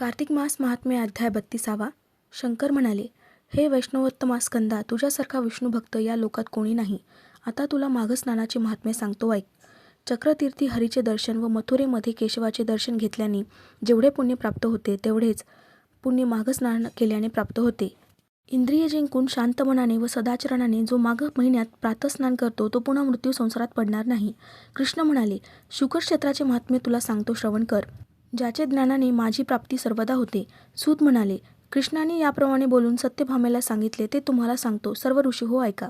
कार्तिक मास महात्म्य अध्याय बत्तीसावा. शंकर म्हणाले हे वैष्णवोत्तमा स्कंदा तुझ्यासारखा विष्णुभक्त या लोकात कोणी नाही. आता तुला माघस्नानाचे महात्म्य सांगतो ऐक. चक्रतीर्थी हरीचे दर्शन व मथुरेमध्ये केशवाचे दर्शन घेतल्याने जेवढे पुण्य प्राप्त होते तेवढेच पुण्य माघस्नान केल्याने प्राप्त होते. इंद्रिय जिंकून शांत मनाने व सदाचरणाने जो माघ महिन्यात प्रातस्नान करतो तो पुन्हा मृत्यू संसारात पडणार नाही. कृष्ण म्हणाले शुक्रक्षेत्राचे महात्म्य तुला सांगतो श्रवण कर. ज्याचे ज्ञानाने माझी प्राप्ती सर्वदा होते. सूत म्हणाले कृष्णाने याप्रमाणे बोलून सत्यभामेला सांगितले ते तुम्हाला सांगतो. सर्व ऋषी हो ऐका.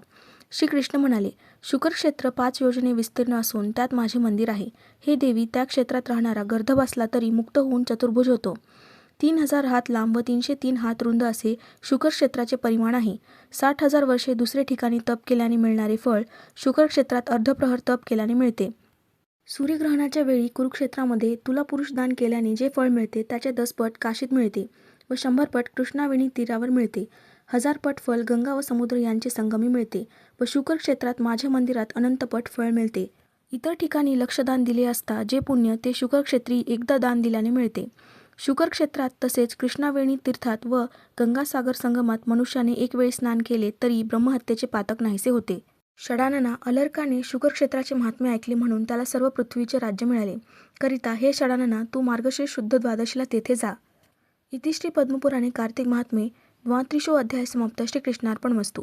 श्रीकृष्ण म्हणाले शुकर क्षेत्र पाच योजने विस्तीर्ण असून त्यात माझे मंदिर आहे. हे देवी त्या क्षेत्रात राहणारा गर्धब असला तरी मुक्त होऊन चतुर्भुज होतो. तीन हजार हात लांब व तीनशे तीन हात रुंद असे शुकर क्षेत्राचे परिमाण आहे. साठ हजार वर्षे दुसरे ठिकाणी तप केल्याने मिळणारे फळ शुक्रक्षेत्रात अर्धप्रहर तप केल्याने मिळते. सूर्यग्रहणाच्या वेळी कुरुक्षेत्रामध्ये तुला पुरुष दान केल्याने जे फळ मिळते त्याचे दस पट काशीत मिळते व शंभरपट कृष्णावेणी तीरावर मिळते. हजार पट फळ गंगा व समुद्र यांचे संगमी मिळते व शुकर क्षेत्रात माझ्या मंदिरात अनंतपट फळ मिळते. इतर ठिकाणी लक्षदान दिले असता जे पुण्य ते शुकरक्षेत्री एकदा दान दिल्याने मिळते. शुकर क्षेत्रात तसेच कृष्णावेणी तीर्थात व गंगासागर संगमात मनुष्याने एक वेळी स्नान केले तरी ब्रह्महत्येचे पातक नाहीसे होते. षडानना अलर्काने शुगर क्षेत्राचे महात्म्य ऐकले म्हणून त्याला सर्व पृथ्वीचे राज्य मिळाले. करिता हे षडानना तू मार्गशीर्ष शुद्ध द्वादशीला तेथे जा. इतिश्री पद्मपुराणे कार्तिक महात्मे द्वात्रिशो अध्याय समाप्त. श्रीकृष्णार्पण वस्तू.